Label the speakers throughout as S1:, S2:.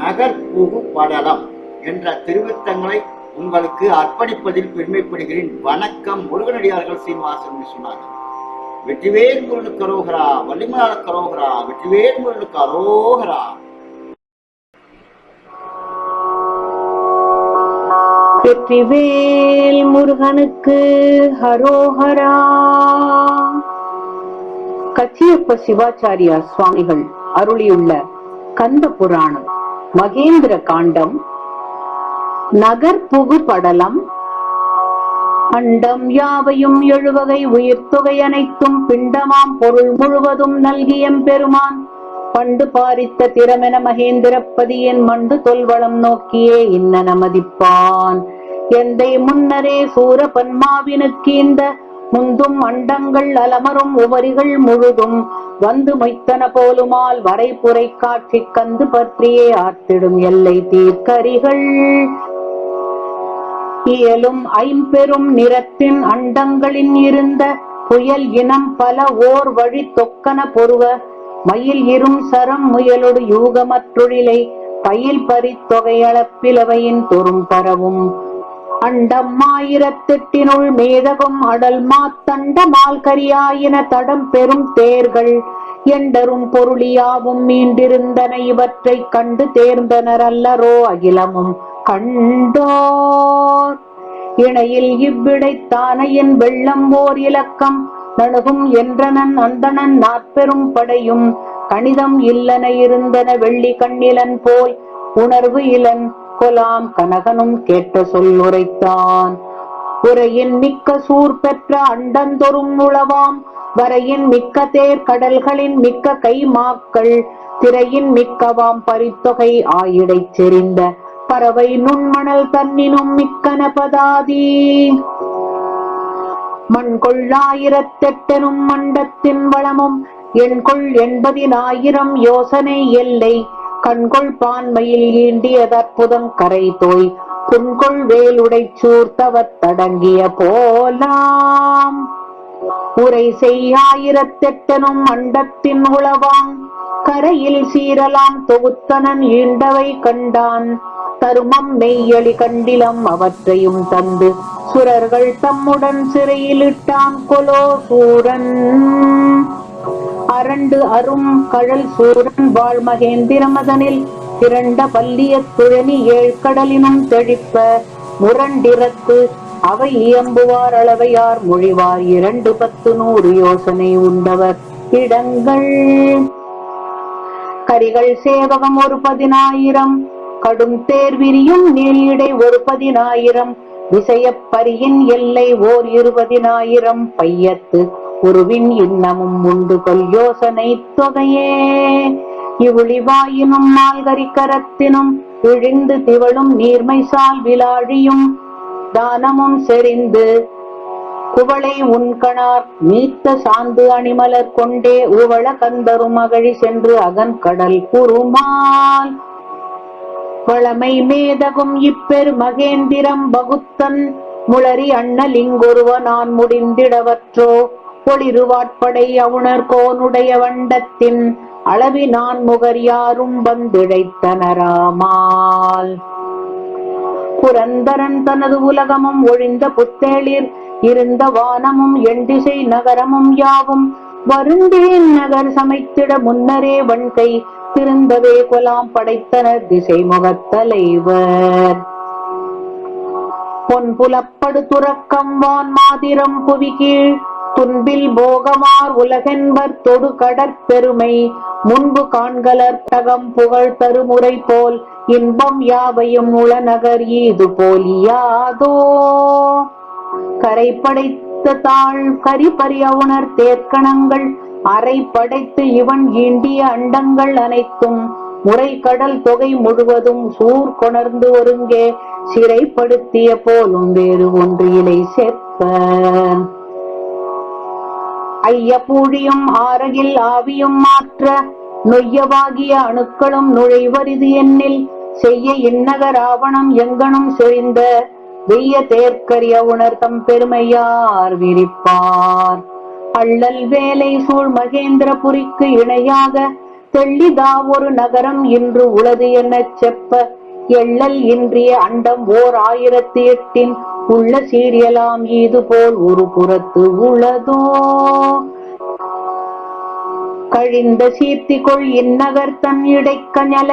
S1: நகர் படலம் என்ற திருவித்தங்களை உங்களுக்கு அர்ப்பணிப்பதில் பெருமைப்படுகிறேன். வணக்கம் முருகனடியார்கள் சீனிவாசன் சொன்னாங்க வெற்றிவேல் முருகனுக்கு அரோகரா வள்ளிமலாள கரோகரா வெற்றிவேல் முருகனுக்கு அரோகரா.
S2: வெற்றிவேல் முருகனுக்கு ஹரோஹரா கச்சியப்ப சிவாச்சாரியா சுவாமிகள் அருளியுள்ள கந்த புராணம். மகேந்திர காண்டம் நகர் புகு படலம் அண்டம் யாவையும் எழுவகை உயிர்த்தொகை அனைத்தும் பிண்டமாம் பொருள் முழுவதும் நல்கியம் பெருமான் பண்டு பாரித்த திறமென மகேந்திரப்பதியின் மண்டு தொல்வளம் நோக்கியே இன்னன மதிப்பான். எந்தை முன்னரே சூர பன்மாவினுக்கு இந்த முந்தும் அண்டங்கள் அலமரும் உபரிகள் முழுதும் வந்து மொய்த்தன போலுமால் வரைபுரை காட்சி கந்து பற்றியே ஆத்திடும் எல்லை தீர்க்கரிகள். இயலும் ஐம்பெரும் நிறத்தின் அண்டங்களின் இருந்த புயல் இனம் பல ஓர் வழி தொக்கன பொருவ மயில் இரும் சரம் முயலொடு யூகமற்றொழிலை பயில் பறித்தொகையளப்பிலவையின் தொறும் பரவும் அண்டம் ஆயிரத்தெட்டினுள் மேதகம் அடல் மாத்தண்ட கரியாயின தடம் பெரும் தேர்கள். எண்டரும் பொருளியாவும் மீண்டிருந்தன இவற்றைக் கண்டு தேர்ந்தனர் அல்லரோ அகிலமும் கண்டோர். இணையில் இவ்விடைத்தானையின் வெள்ளம் ஓர் இலக்கம் நணுகும் என்றனன் அந்தணன் நாற்பெரும் படையும். கணிதம் இல்லன இருந்தன வெள்ளி கண்ணிலன் போல் உணர்வு இலன் கொலாம் கனகனும் கேட்ட சொல் உரைத்தான். உரையின் மிக்க சூர் பெற்ற அண்டந்தொறும் உளவாம். வரையின் மிக்க தேர் கடல்களின் மிக்க கைமாக்கள். திரையின் மிக்கவாம் பரித்தொகை ஆயிடைச் செறிந்த பறவை நுண்மணல் தன்னினும் மிக்கன பதாதி. மண்கொள்ளாயிரத்தெட்டெனும் மண்டத்தின் வளமும் எண்கொள் எண்பதினாயிரம் யோசனை எல்லை கண்கொள் பான்மையில் ஈண்டியதற்புதம் கரை தோய் புண்கொள் வேலுடை சூர்த்தவத் தடங்கிய போலாம். உரை செய்யாயிரத்தெட்டனும் அண்டத்தின் உளவாம் கரையில் சீரலாம் தொகுத்தனன் ஈண்டவை கண்டான். தருமம் மெய்யளி கண்டிலம் அவற்றையும் தந்து சுரர்கள் தம்முடன் சிறையிலிட்டான் கொலோ சூரன் அரண்டு அரும் கழல் சூரன் வாழ் மகேந்திரமதனில் திரண்ட பல்லிய துழனி ஏழ்கடலினும் தெழிப்ப முரண்டிரத்து அவை இயம்புவார் அளவையார் மொழிவார் இரண்டு பத்து நூறு யோசனை உண்டவர். இடங்கள் கரிகள் சேவகம் ஒரு பதினாயிரம் கடும் தேர் விரியும் நீளிடை ஒரு பதினாயிரம் விசையப்பரியின் எல்லை ஓர் இருபதினாயிரம் பையத்து குருவின் இன்னமும் உண்டு கொல் யோசனை தொகையே இவுளிவாயினும் மால்கரிக்கரத்தினும் இழிந்து திவளும் நீர்மைசால் விலாழியும் தானமும் செறிந்து குவளை உண்கணார் நீத்த சாந்து அணிமலர் கொண்டே உவள கந்தரும் மகழி சென்று அகன் கடல் குருமால் வளமை மேதகும் இப்பெரு மகேந்திரம் பகுத்தன் முளரி அண்ணலிங்கொருவ நான் முடிந்திடவற்றோ பொழிருவாட்படை அவுணர் கோனுடைய வண்டத்தின் அளவி நான் முகர் யாரும் வந்திழைத்தனராமால். புரந்தரன் தனது உலகமும் ஒழிந்த புத்தேளிர் இருந்த வானமும் எண்டிசை நகரமும் யாவும் வருந்தேன் நகர் சமைத்திட முன்னரே வன்கை திருந்தவே கொலாம் படைத்தனர் திசை முகத்தலைவர் பொன் புலப்படு துறக்கம் வான் மாதிரம் புவி கீழ் துன்பில் போகமார் உலகென்பர் தொடு கடற்பெருமை முன்பு காண்கலர் தகம் புகழ் தருமுறை போல் இன்பம் யாவையும் உளநகர் ஈது போலியாதோ கரை படைத்த தாழ் கரிபறி அவுணர் தேர்க்கணங்கள் அரை படைத்து இவன் ஈண்டிய அண்டங்கள் அனைத்தும் முறை கடல் தொகை முழுவதும் சூர் கொணர்ந்து ஒருங்கே சிறைப்படுத்திய போலும் வேறு ஒன்றிலை செப்ப ஐயப்பூழியும் ஆரகில் ஆவியும் மாற்ற நொய்யவாகிய அணுக்களும் நுழைவரிது எண்ணில் செய்ய இன்னகர் ஆவணம் எங்கனும் செறிந்த வெய்ய தேர்க்கரிய உணர்த்தம் பெருமையார் விரிப்பார். அள்ளல் வேலை சூழ் மகேந்திரபுரிக்கு இணையாக தெள்ளிதா ஒரு நகரம் இன்று உளது எனச் செப்ப எள்ளல் இன்றிய அண்டம் ஓர் ஆயிரத்தி எட்டின் உள்ள சீரியலாம் இது போல் ஒரு புறத்து உளதோ கழிந்த சீர்த்திகொள் இந்நகர் தன் இடைக்கஞல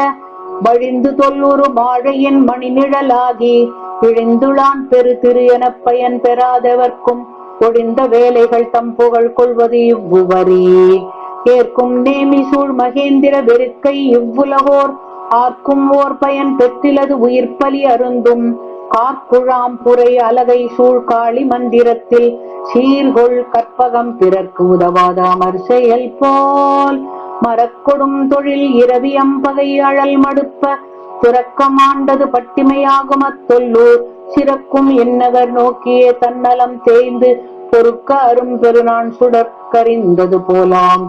S2: வழிந்து தொல்லுரு மாழையின் மணிநிழலாகி இழிந்துளான் பெரு திரு எனப் பயன் பெறாதவர்க்கும் ஒழிந்த வேலைகள் தம் புகழ் கொள்வது இவ்வுவரி. ஏற்கும் நேமி சூழ் மகேந்திர வெறுக்கை இவ்வுலகோர் ஆர்க்கும் ஓர் பயன் பெற்றிலது உயிர்ப்பலி அருந்தும். காற்புழாம் புரை அலகை சூழ்காளி மந்திரத்தில் சீர்கொள் கற்பகம் பிறர்க்கு உதவாத அமர் செயல் போல். மரக்கொடும் தொழில் இரவி அம்பகை அழல் மடுப்ப துறக்கமாண்டது பட்டிமையாகும் அத்தொல்லூர். சிறக்கும் என்னவர் நோக்கியே தன்னலம் தேய்ந்து பொறுக்க அரும் பெருநான் சுடற்கறிந்தது போலாம்.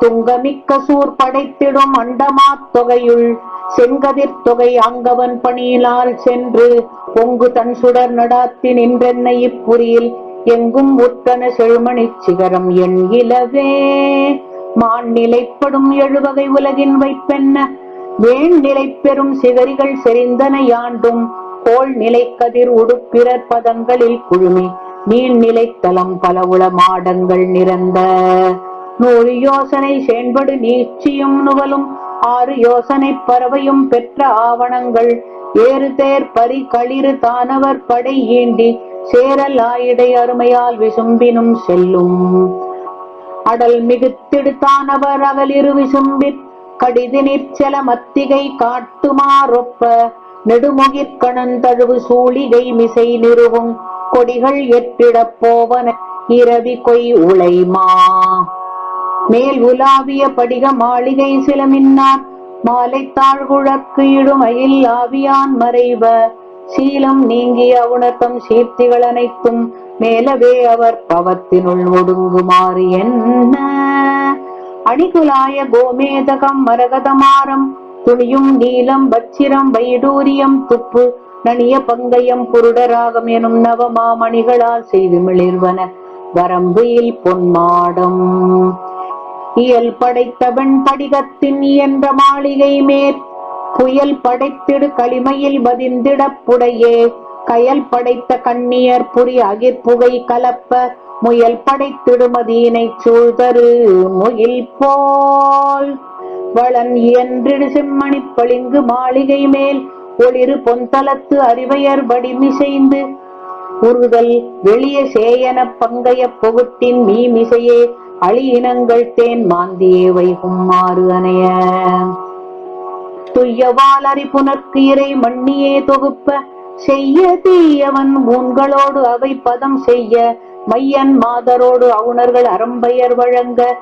S2: துங்கமிக்க சூர் படைத்திடும் அண்டமாத் தொகையுள் செங்கதிர் தொகை அங்கவன் பணியினால் சென்று பொங்கு தன் சுடர் நடாத்தி நின்றென்னை இப்புரியில் எங்கும் உத்தன செழுமணிச் சிகரம் என் இலவே. மான் நிலைப்படும் எழுவகை உலகின் வைப்பென்ன? வேண் நிலை பெறும் சிகரிகள் செறிந்தன யாண்டும்? கோள் நிலை கதிர் உடுப்பிறர் பதங்களில் குழுமி. நீள் நிலைத்தலம் பலவுள மாடங்கள் நிறந்த. நூறு யோசனை செயன்படு நீச்சியும் நுவலும் ஆறு யோசனை பறவையும் பெற்ற ஆவணங்கள். ஏறு தேர் பரி களிறு தானவர் படை ஈண்டி. சேரல் ஆயிடை அருமையால் விசும்பினும் செல்லும். அடல் மிகுத்திடுத்தானவர் அகலிரு விசும்பிற் கடிதினிற் செல மத்திகை காட்டுமாறொப்ப நெடுமுகிற் கணந்தழுவு சூழிகை மிசை நிறுவும். கொடிகள் எட்டிடப் போவன. இரவி கொய் உளைமா மேல் உலாவிய படிக மாளிகை சிலமின்னார். மாலை தாழ்குழற்கு இடுமையில் ஆவியான் மறைவ. சீலம் நீங்கிய உணர்த்தம் சீர்த்திகள் அனைத்தும் மேலவே அவர் பவத்தினுள் ஒடுங்குமாறு என்ன? அணிகுலாய கோமேதகம் மரகதமாரம். துணியும் நீலம் பச்சிரம் வைடூரியம் துப்பு. நனிய பங்கயம் புருடராகம் எனும் நவமாமணிகளால் செய்து மிளிர்வன வரம்புயில் பொன்மாடம். இயல் படைத்தவன் வெண்படிகத்தின் இயன்ற மாளிகை மேற் புயல் படைத்திடு களிமையில் பதிந்திடப்புடையே கயல் படைத்த கண்ணியர் புரி அகிர்புகை கலப்ப. முயல் படைத்திடுமதியினை சூழ்தரு முயல் போல். வளன் இயன்றிடு செம்மணி பளிங்கு மாளிகை மேல். ஒளிரு பொந்தலத்து அறிவையர் வடிமிசைந்து. உருதல் வெளிய சேயன பங்கைய பொகுட்டின் மீமிசையே. அழியினங்கள் தேன் மாந்தியே வைகும் மாறு அணைய. துய்யவால் அறிபுனர்க்கு இறை மண்ணியே தொகுப்ப. செய்ய தீயவன் ஊன்களோடு அவை பதம் செய்ய. மையன் மாதரோடு அவுணர்கள் அறம்பெயர் வழங்க.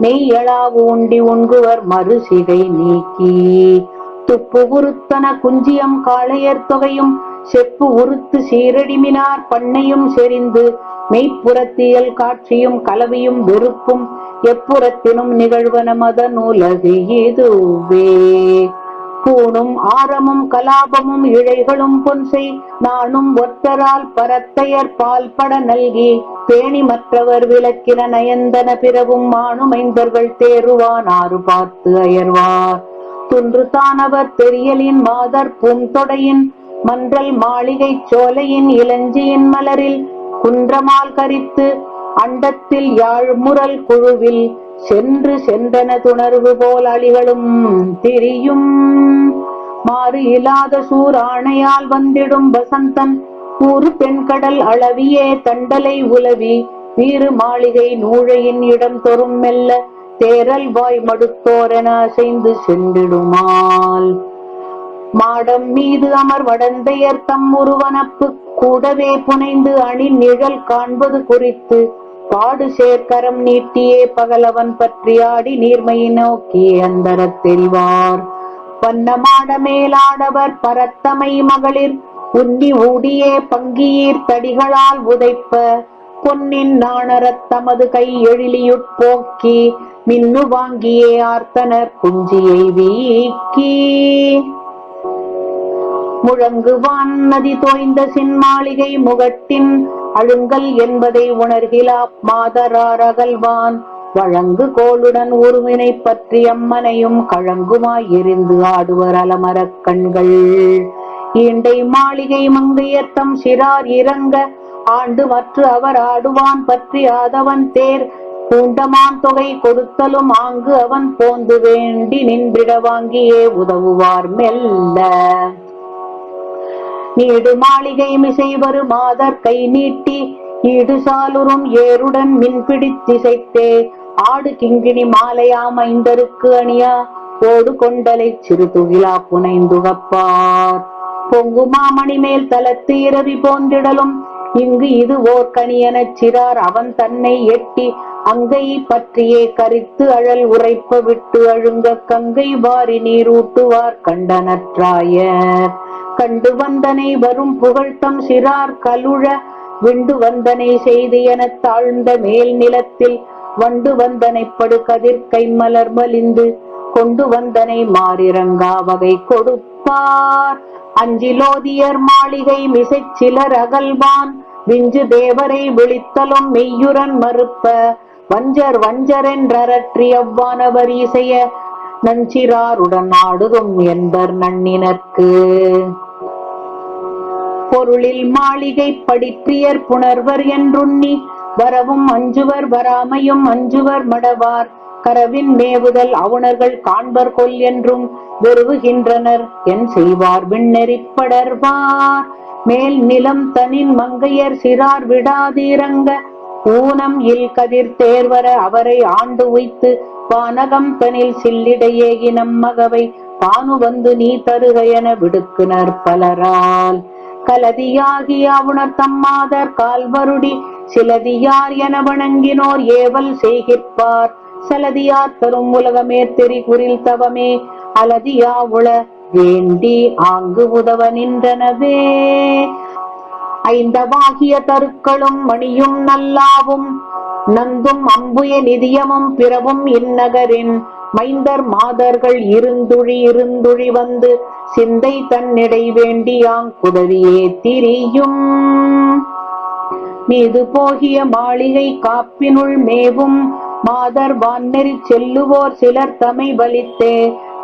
S2: மெய்யளா ஊண்டி உண்குவர் மறுசிகை நீக்கி. துப்பு உருத்தன குஞ்சியம் காளையர் தொகையும். செப்பு உருத்து சீரடிமினார் பண்ணையும் செறிந்து. மெய்ப்புறத்தியல் காட்சியும் கலவியும் வெறுப்பும் எப்புறத்தினும் நிகழ்வன மத நூலகு இதுவே பூணும் ஆரமும் கலாபமும் இழைகளும் பொன்சை நானும் ஒற்றரால் பரத்தையர் பால் பட நல்கி பேணி மற்றவர் விளக்கின நயந்தன பிறவும் மானுமைந்தர்கள் தேறுவான் ஆறு பார்த்து அயர்வார். துன்று தானவர் தெரியலின் மாதர் பூந்தொடையின் மன்றல் மாளிகை சோலையின் இளஞ்சியின் மலரில் குன்றமால் கரித்து அண்டத்தில் யாழ்முரல் குழுவில் சென்று சென்றன துணர்வு போல் அழிகளும் திரியும். மாறு இல்லாத சூர் ஆணையால் வந்திடும் வசந்தன் ஊரு பெண்கடல் அளவியே தண்டலை உலவி வீறு மாளிகை நூழையின் இடம் தொறும் மெல்ல தேரல் வாய் மடுத்தோரென அசைந்து சென்றிடுமால். மாடம் மீது அமர் வடந்தையர் தம் உருவனப்பு கூடவே புனைந்து அணி நிழல் காண்பது குறித்து பாடு சேர்க்கரம் நீட்டியே பகலவன் பற்றி ஆடி நீர்மையை நோக்கி அந்தரத் தெரிவார். பன்னமாட மேலாடவர் பரத்தமை மகளிர் உன்னி ஊடியே பங்கியீர் தடிகளால் உதைப்ப பொன்னின் நாணரத் தமது கை எழிலியுட்போக்கி மின்னு வாங்கியே ஆர்த்தனர் குஞ்சியை வீக்கி. முழங்குவான் நதி தோய்ந்த சின்மாளிகை முகட்டின் அழுங்கல் என்பதை உணர்கிலா மாதரார் அகல்வான் வழங்கு கோளுடன் உருவினை பற்றி அம்மனையும் கழங்குமாய் எரிந்து ஆடுவர் அலமரக் கண்கள். ஈண்டை மாளிகை மங்கையத்தம் சிறார் இறங்க ஆண்டு மற்ற அவர் ஆடுவான் பற்றி ஆதவன் தேர். பூண்டமான் தொகை கொடுத்தலும் ஆங்கு அவன் போந்து வேண்டி நின்றிட வாங்கியே உதவுவார் மெல்ல. நீடு மாளிகை மிசைவரு மாதர் கை நீட்டி ஈடு சாலுறும் ஏருடன் மின் பிடித்திசைத்தே ஆடு கிங்கிணி மாலையாம் ஐந்தருக்கு அணியா ஓடு கொண்டலை சிறு துகிலா புனைந்துகப்பார். பொங்கு மாமணி மேல் தலத்து இரவி போந்திடலும் இங்கு இது ஓர் கணியனச் சிறார் அவன் தன்னை எட்டி அங்கை பற்றியே கரித்து அழல் உரைப்ப விட்டு அழுங்க கங்கை வாரி நீரூட்டுவார் கண்டனற்றாயர். கண்டு வந்தனை வரும் புகழ்த்தம் சிறார் கலுழ விண்டு வந்தனை செய்து எனத் தாழ்ந்த மேல் நிலத்தில் வண்டு வந்தனை படு கதிர் கைமலர் மலிந்து கொண்டு வந்தனை மாறிரங்கா வகை கொடுப்பார். அஞ்சிலோதியர் மாளிகை மிசை சிலர் அகல்வான் விஞ்சு தேவரை விழித்தலும் மெய்யுரன் மறுப்ப வஞ்சர் வஞ்சரென்றரற்றி அவ்வானவர் இசைய நஞ்சிராருடன் ஆடுதும் என்பர் நன்னினர்க்கு பொருளில் மாளிகை படிப்பியர் புணர்வர் என்றுண்ணி வரவும் அஞ்சுவர் வராமையும் அஞ்சுவர் மடவார். கரவின் மேவுதல் அவுணர்கள் காண்பர் கொல் என்றும் வெறுவுகின்றனர் என் செய்வார் விண்ணெறிப்படர்வார் மேல் நிலம் தனின் மங்கையர் சிறார் விடாதீரங்க. ஊனம் இல் கதிர் தேர்வர அவரை ஆண்டு உய்த்து பானகம் தனில் சில்லிடையே இனம் மகவை. தானு வந்து நீ தருக என விடுக்குனர் பலரால். கலதியாகி அவுணர் தம்மாதர் கால்வருடி சிலதியார் என வணங்கினோர் ஏவல் செய்கிற்பார். சலதியார் தரும் உலகமே தெரிகுறில் தவமே அலதியா உள வேண்டி ஆங்கு உதவ நின்றனவே. ஐந்தவாகிய தருக்களும் மணியும் நல்லாவும் நந்தும் அம்புய நிதியமும் பிறவும் இந்நகரின் மைந்தர் மாதர்கள் இருந்துழி இருந்துழி வந்து சிந்தை தன்னிடை வேண்டியாங் குதவியே திரியும். மீது போகிய மாளிகை காப்பினுள் மேவும். மாதர் வான்நெறி செல்லுவோர் சிலர் தமை வலித்தே.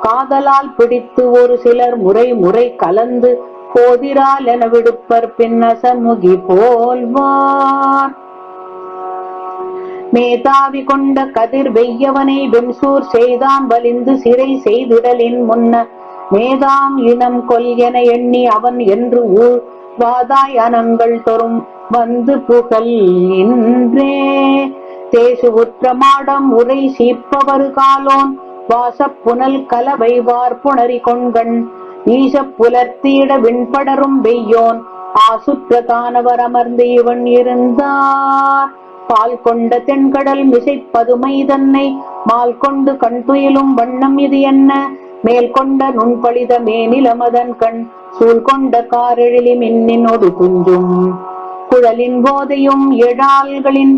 S2: காதலால் பிடித்து ஒரு சிலர் முறை முறை கலந்து. போதிரால் என விடுப்பர் பின்னசமுகி போல்வார். மேதாவி கொண்ட கதிர் வெய்யவனை வெம்சூர் செய்தான் வலிந்து சிறை செய்திடலின் முன்ன. மேதாம் இனம் கொல் என எண்ணி அவன் என்று ஊர் வாதாய் அனங்கள் தொறும் வந்து புகழ் இன்றே. தேசு உற்றமாடம் உரை சீப்பவரு காலோன் வாசப் புனல் கலவை வார்ப்புணரி கொண்கண். ஈச புலர்த்தீட விண்படரும் வெய்யோன் ஆசுற்ற தானவர் அமர்ந்து இவன் இருந்தார். பால் கொண்ட தென்கடல் மிசைப்பதுமை தன்னை மால் கொண்டு கண் துயிலும் வண்ணம் இது என்ன? மேல் கொண்ட நுண்பளித மேனிலமதன் கண் சூழ் கொண்ட காரெழிலி மின்னினோடு துஞ்சும் குழலின் போதையும் எழால்களின்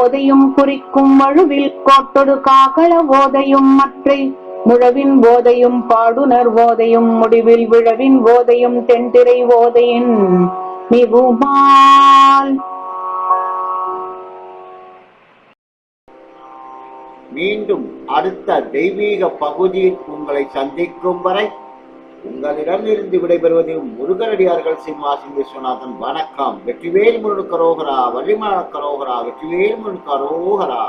S2: ஓதையும் குறிக்கும் வழுவில் கோட்டொடு காகள ஓதையும் மற்றை முழவின் போதையும் பாடுனர் ஓதையும் முடிவில் விழவின் ஓதையும் தென்திரை ஓதையின். மிகுமால்
S1: மீண்டும் அடுத்த தெய்வீக பகுதியில் உங்களை சந்திக்கும் வரை உங்களிடமிருந்து விடைபெறுவது முருகனடியார்கள் சிம்மாசின் விஸ்வநாதன் வணக்கம். வெற்றிவேல் முருகரோகரா வள்ளிமலக்கரோகரா வெற்றிவேல் முருகரோகரா